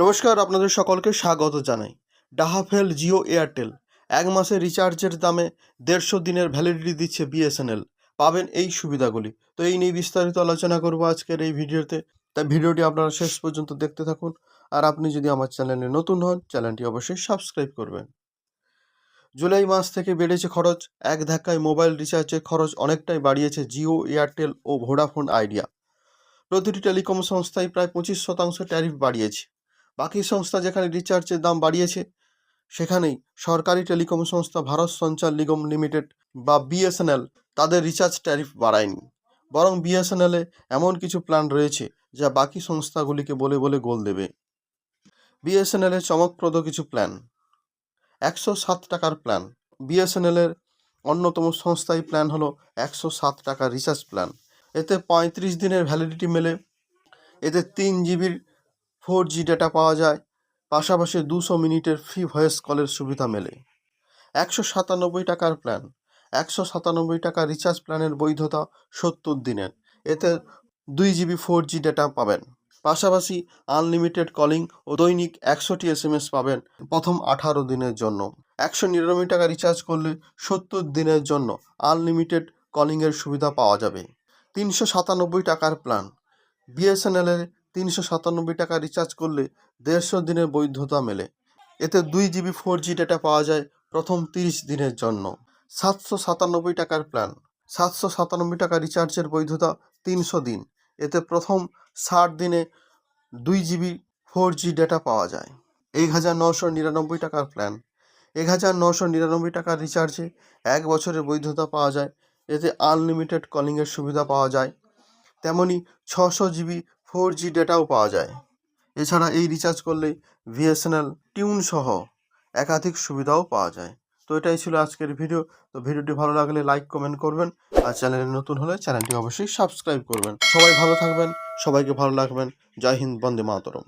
নমস্কার, আপনাদের সকলকে স্বাগত জানাই। ডাহাফেল জিও এয়ারটেল, এক মাসের রিচার্জের দামে দেড়শো দিনের ভ্যালিডিটি দিচ্ছে বিএসএনএল। পাবেন এই সুবিধাগুলি। তো এই নিয়ে বিস্তারিত আলোচনা করব আজকের এই ভিডিওতে। তাই ভিডিওটি আপনারা শেষ পর্যন্ত দেখতে থাকুন। আর আপনি যদি আমার চ্যানেলে নতুন হন, চ্যানেলটি অবশ্যই সাবস্ক্রাইব করবেন। জুলাই মাস থেকে বেড়েছে খরচ। এক ধাক্কায় মোবাইল রিচার্জের খরচ অনেকটাই বাড়িয়েছে জিও এয়ারটেল ও ভোডাফোন আইডিয়া। প্রতিটি টেলিকম সংস্থায় প্রায় পঁচিশ শতাংশ ট্যারিফ বাড়িয়েছে। বাকি সংস্থা যেখানে রিচার্জের দাম বাড়িয়েছে, সেখানেই সরকারি টেলিকম সংস্থা ভারত সঞ্চার নিগম লিমিটেড বা বিএসএনএল তাদের রিচার্জ ট্যারিফ বাড়ায়নি। বরং বিএসএনএলে এমন কিছু প্ল্যান রয়েছে যা বাকি সংস্থাগুলিকে বলে বলে গোল দেবে। বিএসএনএলের চমকপ্রদ কিছু প্ল্যান একশো সাত টাকার প্ল্যান বিএসএনএলের অন্যতম সংস্থায় প্ল্যান হলো একশো সাত টাকার রিচার্জ প্ল্যান এতে পঁয়ত্রিশ দিনের ভ্যালিডিটি মেলে। এতে তিন জিবির ফোর জি ডেটা পাওয়া যায়। পাশাপাশি দুশো মিনিটের ফ্রি ভয়েস কলের সুবিধা মেলে। একশো সাতানব্বই টাকার প্ল্যান একশো সাতানব্বই টাকা রিচার্জ প্ল্যানের বৈধতা সত্তর দিনের। এতে দুই জিবি ফোর জি ডেটা পাবেন। পাশাপাশি আনলিমিটেড কলিং ও দৈনিক একশোটি এস এম এস পাবেন প্রথম আঠারো দিনের জন্য। একশো নিরানব্বই টাকা রিচার্জ করলে সত্তর দিনের জন্য আনলিমিটেড কলিংয়ের সুবিধা পাওয়া যাবে। তিনশো সাতানব্বই টাকার প্ল্যান বিএসএনএলের তিনশো সাতানব্বই টাকা রিচার্জ করলে দেড়শো দিনের বৈধতা মেলে। এতে দুই জিবি ফোর জি ডেটা পাওয়া যায় প্রথম তিরিশ দিনের জন্য। সাতশো সাতানব্বই টাকার প্ল্যান সাতশো সাতানব্বই টাকা রিচার্জের বৈধতা তিনশো দিন। এতে প্রথম ষাট দিনে দুই জিবি ফোর জি ডেটা পাওয়া যায়। এক হাজার নশো নিরানব্বই টাকার প্ল্যান এক হাজার নশো নিরানব্বই টাকার রিচার্জে এক বছরের বৈধতা পাওয়া যায়। এতে আনলিমিটেড কলিংয়ের সুবিধা পাওয়া যায়। তেমনি ছশো জিবি ফোর জি ডেটাও পাওয়া যায়। এছাড়া এই রিচার্জ করলে ভিএসএনএল টিউন সহ একাধিক সুবিধাও পাওয়া যায়। তো এটাই ছিল আজকের ভিডিও। তো ভিডিওটি ভালো লাগলে লাইক, কমেন্ট করবেন। আর চ্যানেলে নতুন হলে চ্যানেলটি অবশ্যই সাবস্ক্রাইব করবেন। সবাই ভালো থাকবেন, সবাইকে ভালো লাগবেন জয় হিন্দ, বন্দে মাতরম।